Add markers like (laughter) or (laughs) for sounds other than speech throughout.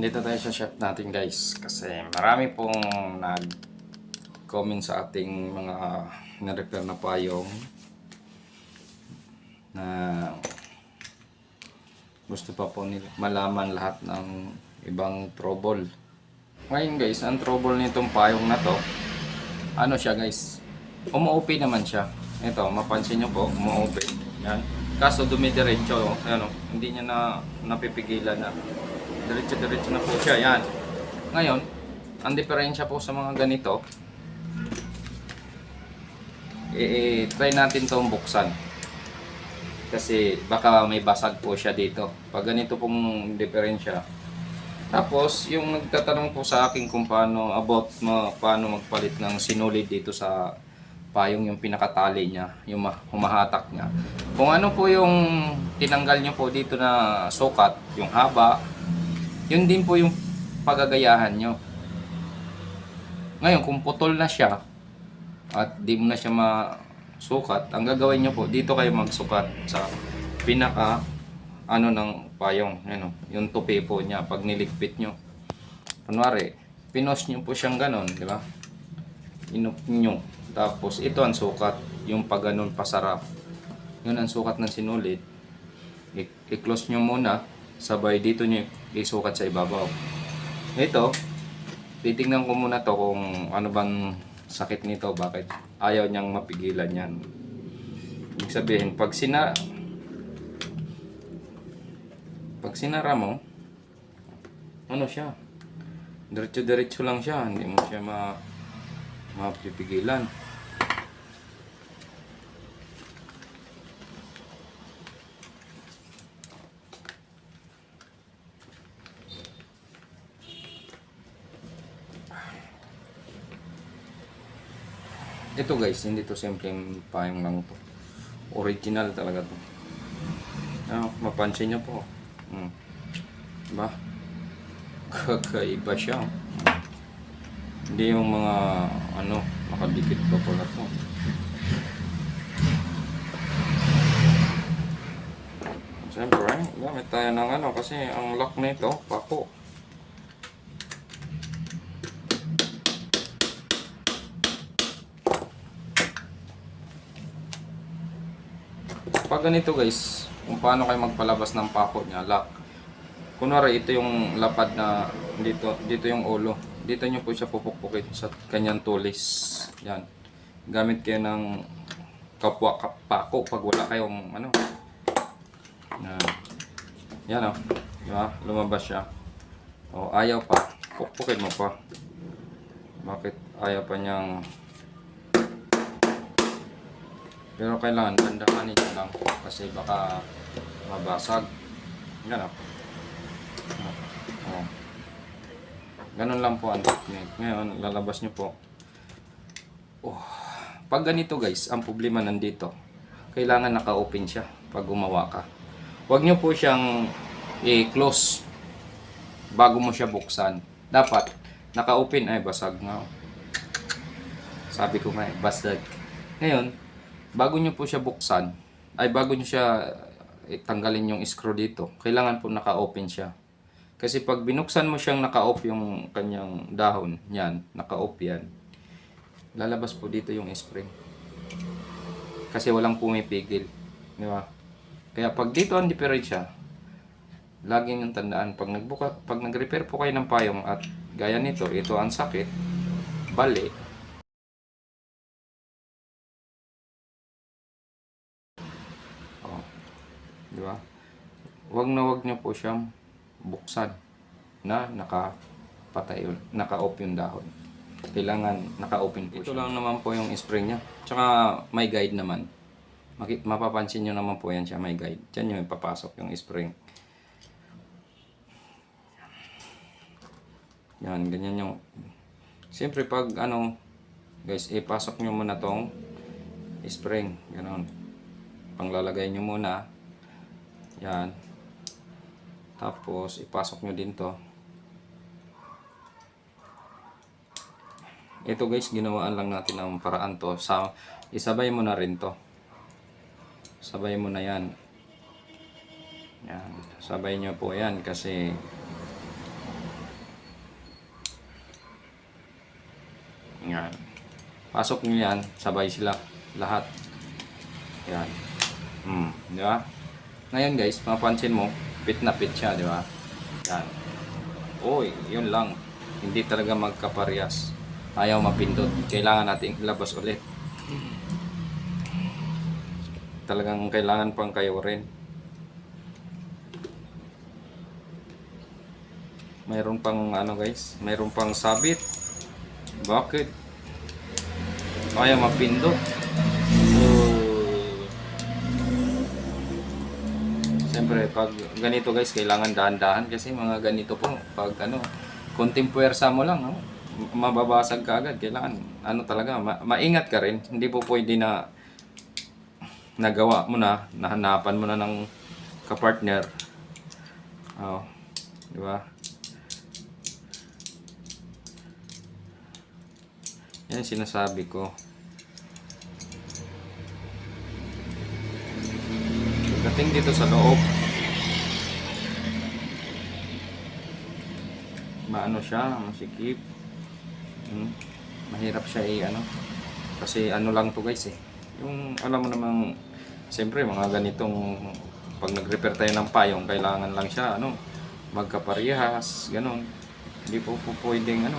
Nandito tayo sa shop natin guys kasi marami pong nag-comment sa ating mga na-repair na payong na gusto pa po malaman lahat ng ibang trouble. Ngayon guys, ang trouble nitong payong na to, ano siya guys, umuupi naman siya. Ito, mapansin nyo po, umuupi. Yan. Kaso dumidiretso, ano, hindi niya na napipigilan na. Diretso-diretso na po siya, yan. Ngayon, ang diferensya po sa mga ganito, i-try natin itong buksan. Kasi baka may basag po siya dito. Pag ganito pong diferensya. Tapos, yung nagtatanong po sa akin kung paano, about ma, paano magpalit ng sinulid dito sa payong yung pinakatali niya, yung ma- humahatak niya. Kung ano po yung tinanggal niyo po dito na sukat, yung haba, yun din po yung pagagayahan nyo. Ngayon, kung putol na siya at di mo na siya masukat, ang gagawin nyo po, dito kayo magsukat sa pinaka ano ng payong, ano, yung tupi po niya pag niligpit nyo. Kunwari, pinos nyo po siyang ganon, di ba? Inup nyo. Tapos, ito ang sukat, yung pag ganon pasarap. Yun ang sukat ng sinulid. I- i-close nyo muna, sabay dito nyo isukat sa ibabaw. Ito, titingnan ko muna to kung ano bang sakit nito, bakit ayaw niyang mapigilan yan. Ibig sabihin, pag sina pag sinara mo, ano siya? Diretso-diretso lang siya, hindi mo siya ma mapipigilan. Ito guys, hindi to simpleng payong lang to. Original talaga to. Ano, mapansin nyo po. Hmm. Diba? (laughs) Kakaiba siya. Hmm. Hindi yung mga ano, nakadikit pa pala to. Siyempre, gamit tayo ng ano kasi ang lock nito, pako. Ganito guys, kung paano kayo magpalabas ng pako niya, lock. Kunwari ito yung lapad na dito, dito yung ulo. Dito nyo po siya pupukpukin sa kanyang tulis. Yan. Gamit kayo ng kapwa kapako pag wala kayong ano. Yan. Yan o. Diba? Lumabas siya. O ayaw pa. Pukpukin mo pa. Bakit ayaw pa niyang pero kailangan dandahanin nyo lang kasi baka mabasag. O. Oh. Ganun lang po ang technique. Ngayon, lalabas nyo po. Oh. Pag ganito guys, ang problema nandito. Kailangan naka-open siya pag gumawa ka. Huwag nyo po siyang i-close bago mo siya buksan. Dapat, naka-open ay basag nga. Sabi ko nga, eh, basag. Ngayon, bago nyo po siya buksan, ay bago nyo siya eh, tanggalin yung screw dito, kailangan po naka-open siya. Kasi pag binuksan mo siyang naka-off yung kanyang dahon, yan, naka-off yan, lalabas po dito yung spring. Kasi walang pumipigil. Di ba? Kaya pag dito ang diferensya, laging yung tandaan, pag, nagbuka, pag nag-repair po kayo ng payong at gaya nito, ito ang sakit, bali, Di ba? Huwag na huwag niyo po siyang buksan na nakapatay, naka-off yung dahon. Kailangan naka-open po Ito lang naman po yung spring niya. Tsaka may guide naman. Makit mapapansin niyo naman po yan siya, may guide. Diyan yung ipapasok yung spring. Yan, ganyan yung... Siyempre pag ano, guys, ipasok nyo muna tong spring. Ganon panglalagay nyo muna yan. Tapos, ipasok nyo din to. Ito guys, ginawaan lang natin ang paraan to. Sa, isabay mo na rin to. Sabay mo na yan. Yan. Sabay nyo po yan kasi Yan. Pasok nyo yan, sabay sila lahat. Yan. Mm, di ba? Ngayon guys, mapansin mo, pit na pit siya, di ba? Yan. Uy, yun lang. Hindi talaga magkaparehas. Ayaw mapindot. Kailangan nating ilabas ulit. Talagang kailangan pang kayo rin. Mayroon pang ano guys, mayroon pang sabit. Bakit? Ayaw mapindot. Siyempre, pag ganito guys, kailangan dahan-dahan kasi mga ganito po, pag ano, konting puwersa mo lang, no? mababasag ka agad. Kailangan, ano talaga, ma- maingat ka rin. Hindi po pwede na nagawa mo na, nahanapan mo na ng kapartner. Oh, di ba? Yan sinasabi ko. Dating dito sa loob. Maano siya, masikip. Hmm. Mahirap siya i ano. Kasi ano lang to guys eh. Yung alam mo namang siyempre mga ganitong pag nag-repair tayo ng payong kailangan lang siya ano magkaparehas, ganun. Hindi po, po pwedeng ano.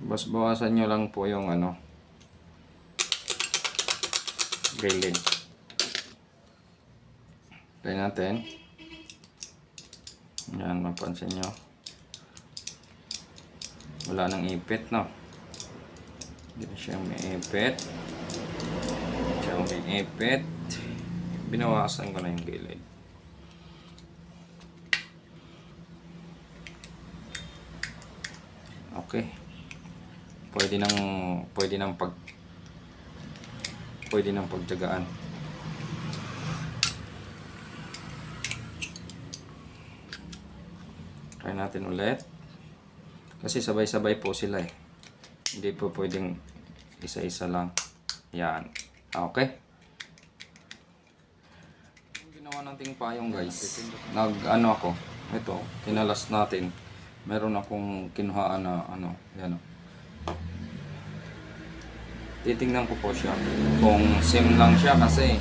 Bas bawasan nyo lang po yung ano grilling. Try natin. Yan, mapansin nyo. Wala nang ipit, no? Hindi na siya may ipit. Hindi siya may ipit. Binawasan ko na yung gilid. Okay pwede nang pwede nang pag pwede nang pagtiyagaan. Try natin ulit. Kasi sabay-sabay po sila eh. Hindi po pwedeng isa-isa lang. Yan. Okay. Yung ginawa nating payong guys. Nag ano ako. Ito, kinalas natin. Meron akong kinuhaan na ano, yan oh titingnan ko po siya. Kung same lang siya kasi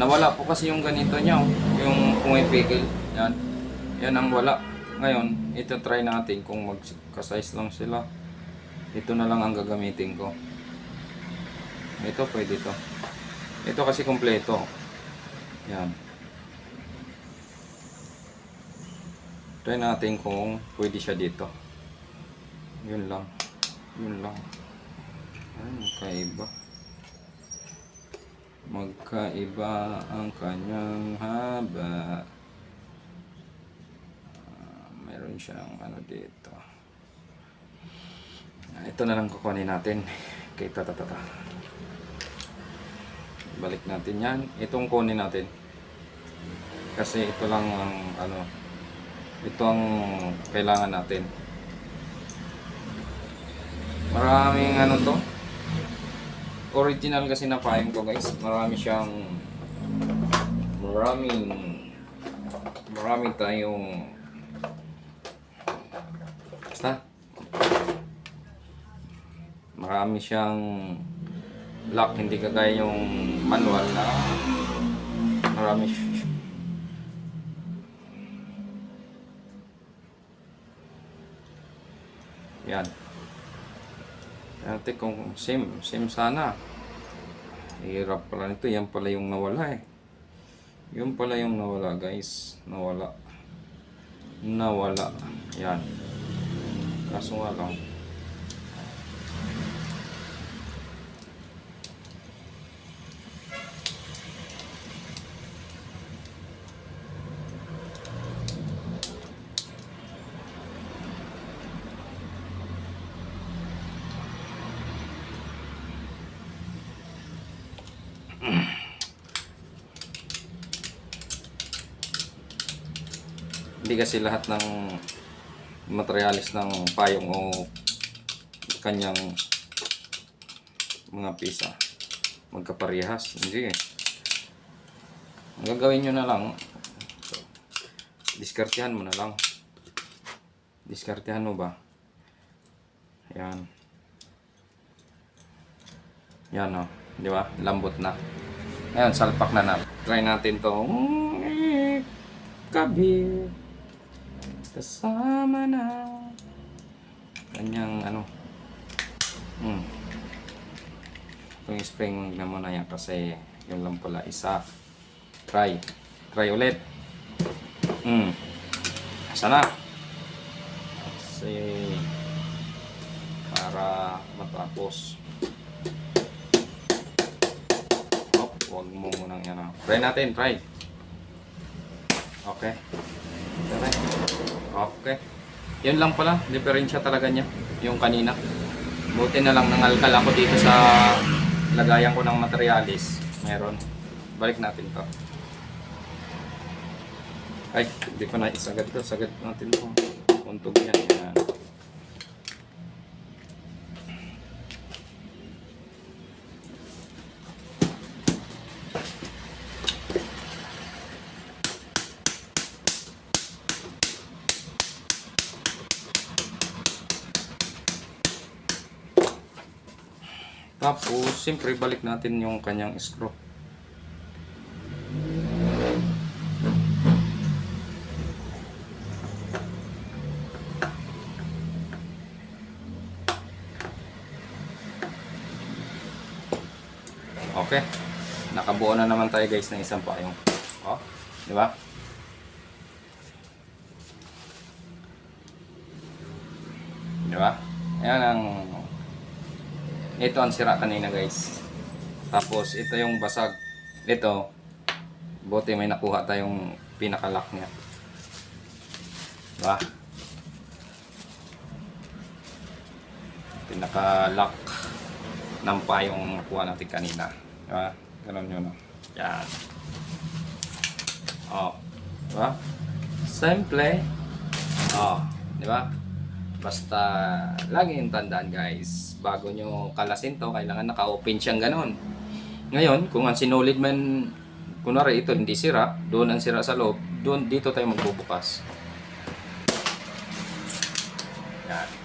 nawala po kasi yung ganito niya oh. yung pumipigil. Yan. Yan ang wala. Ngayon ito try natin kung magka-size lang sila. Ito na lang ang gagamitin ko. Ito pwede to. Ito kasi kompleto yan. Try natin kung pwede siya dito. Yun lang. Yun lang ay, magkaiba. Magkaiba ang kanyang haba. Ah, mayroon siyang ano dito. Ah, ito na lang kukunin natin. Kay tatatata. Balik natin yan. Itong kunin natin. Kasi ito lang ang ano. Ito ang kailangan natin. Maraming ano to original kasi na payong ko guys. Marami siyang maraming marami tayong basta. Marami siyang lock. Hindi kagaya yung manual na marami yan Dati kung same, same sana. Hirap pala nito. Yan pala yung nawala eh. Yun pala yung nawala guys. Nawala. Nawala. Yan. Kaso nga lang. Hindi kasi lahat ng materialis ng payong o kanyang mga pisa magkaparehas. Hindi eh. Ang gagawin nyo na lang, diskartehan mo na lang. Diskartehan mo ba? Yan. Yan o. Di ba? Lambot na. Ngayon, salpak na na. Try natin to. Gabi. Kasama na. Kanyang ano. Hmm. Itong spring na muna yan kasi yun lang pala isa. Try. Try ulit. Hmm. Asa na? Kasi para matapos. Hop, huwag mo munang yan. ah. Try natin, try. Okay. Try. Okay. Yun lang pala, diferensya talaga niya. Yung kanina. Buti na lang nangalkal ako dito sa lagayan ko ng materialis. Meron. Balik natin to. Ay, hindi ko na isagad to. Sagad natin to. Untog yan. yan. Tapos, siyempre, balik natin yung kanyang screw. Okay. Nakabuo na naman tayo guys ng isang payong. Oh, di ba? Di ba? Ayan ang ito ang sira kanina guys. Tapos ito yung basag. Ito, buti may nakuha tayong pinakalock niya. Diba? Pinaka-lock ng payong nakuha natin kanina. Diba? Ganun yun. oh. Yan. Oh. Diba? Simple. Oh. Diba? Basta, lagi yung tandaan guys, bago nyo kalasin to, kailangan naka-open siyang ganon. Ngayon, kung ang sinulid man, kunwari ito hindi sira, doon ang sira sa loob, doon, dito tayo magbubukas. Yan.